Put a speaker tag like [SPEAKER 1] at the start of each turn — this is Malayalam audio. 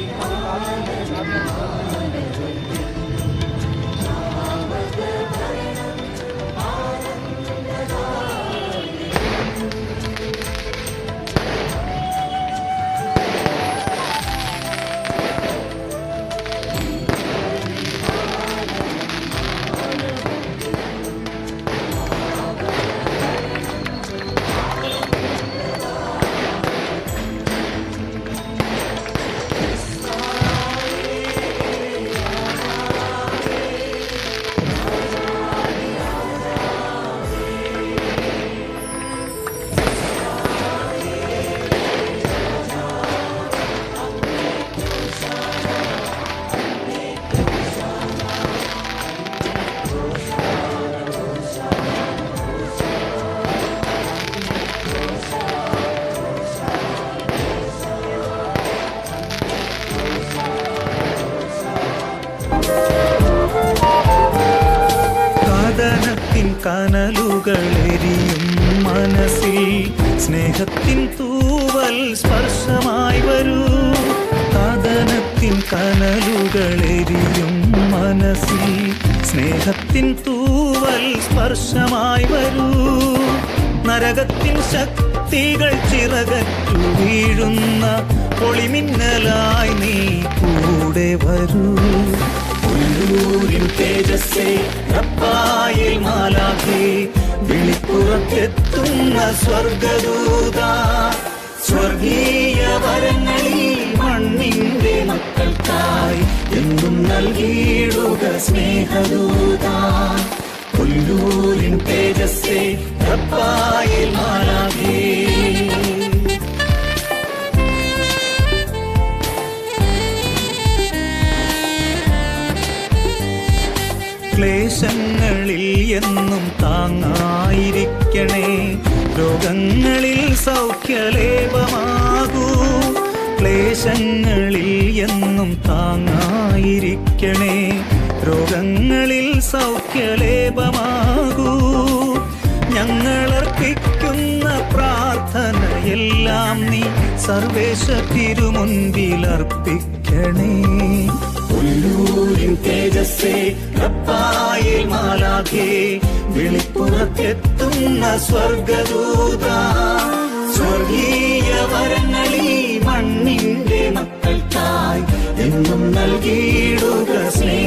[SPEAKER 1] Thank you. കനലുകളെരിയും മനസ്സിൽ സ്നേഹത്തിൻ തൂവൽ സ്പർശമായി വരൂ. കഥനത്തിൻ കനലുകളെരിയും മനസ്സിൽ സ്നേഹത്തിൻ തൂവൽ സ്പർശമായി വരൂ. നരകത്തിൻ ശക്തികൾ ചിറകറ്റു വീഴുന്ന പൊളിമിന്നലായി നീ കൂടെ വരൂ. ഉള്ളൂരിൻ തേജസ്സേ മാലാഖേ വിളിപ്പുറത്തെത്തുന്ന സ്വർഗദൂത സ്വർഗീയ വരങ്ങളിൽ മണ്ണിന്റെ മക്കൾക്കായി എന്നും നൽകിയിടുക സ്നേഹദൂത. കൊല്ലൂരിൻ തേജസ്സേ റബ്ബായിൽ മാറാകേ. ക്ലേശങ്ങളിൽ എന്നും താങ്ങായിരിക്കണേ രോഗങ്ങളിൽ സൗഖ്യലേപമാകൂ. ക്ലേശങ്ങളിൽ എന്നും താങ്ങായിരിക്കണേ. രോഗങ്ങളിൽ സൗഖ്യലേപമാകൂ. ഞങ്ങളർപ്പിക്കുന്ന പ്രാർത്ഥനയെല്ലാം നീ സർവേശ തിരുമുൻപിൽ അർപ്പിക്കണേ ഉള്ളൂരിൻ തേജസ്സേ റബ്ബായിൽ മാലാഖേ വിളിപ്പുറത്തെത്തുന്ന സ്വർഗദൂത സ്വർഗീയ വരങ്ങളിൽ മണ്ണിന്റെ മക്കൾക്കായി എന്നും നൽകിയിടുക സ്നേഹദൂത